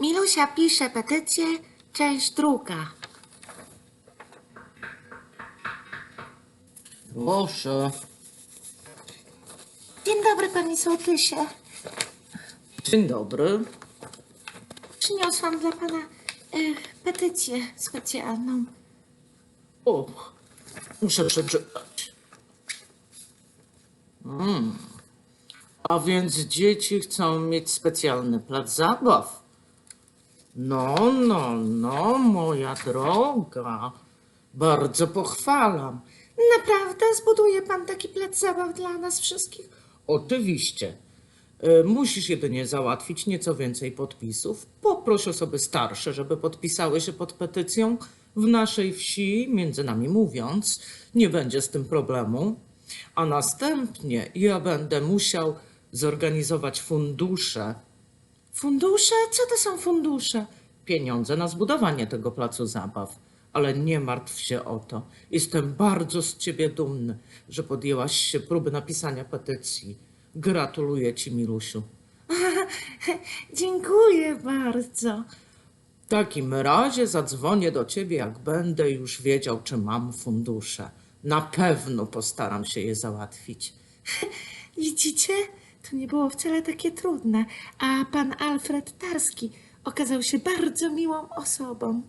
Milusia pisze petycję, część druga. Proszę. Dzień dobry, pani sołtysie. Dzień dobry. Przyniosłam dla pana e, petycję specjalną. O, muszę przeczytać. Mm. A więc dzieci chcą mieć specjalny plac zabaw. No, no, no, moja droga. Bardzo pochwalam. Naprawdę zbuduje pan taki plac zabaw dla nas wszystkich? Oczywiście. E, Musisz jedynie załatwić nieco więcej podpisów. Poproś osoby starsze, żeby podpisały się pod petycją. W naszej wsi, między nami mówiąc, nie będzie z tym problemu. A następnie ja będę musiał zorganizować fundusze, Fundusze? Co to są fundusze? pieniądze na zbudowanie tego placu zabaw. Ale nie martw się o to. Jestem bardzo z ciebie dumny, że podjęłaś się próby napisania petycji. Gratuluję ci, Milusiu. Dziękuję bardzo. W takim razie zadzwonię do ciebie, jak będę już wiedział, czy mam fundusze. Na pewno postaram się je załatwić. Widzicie? To nie było wcale takie trudne. A pan Alfred Tarski okazał się bardzo miłą osobą.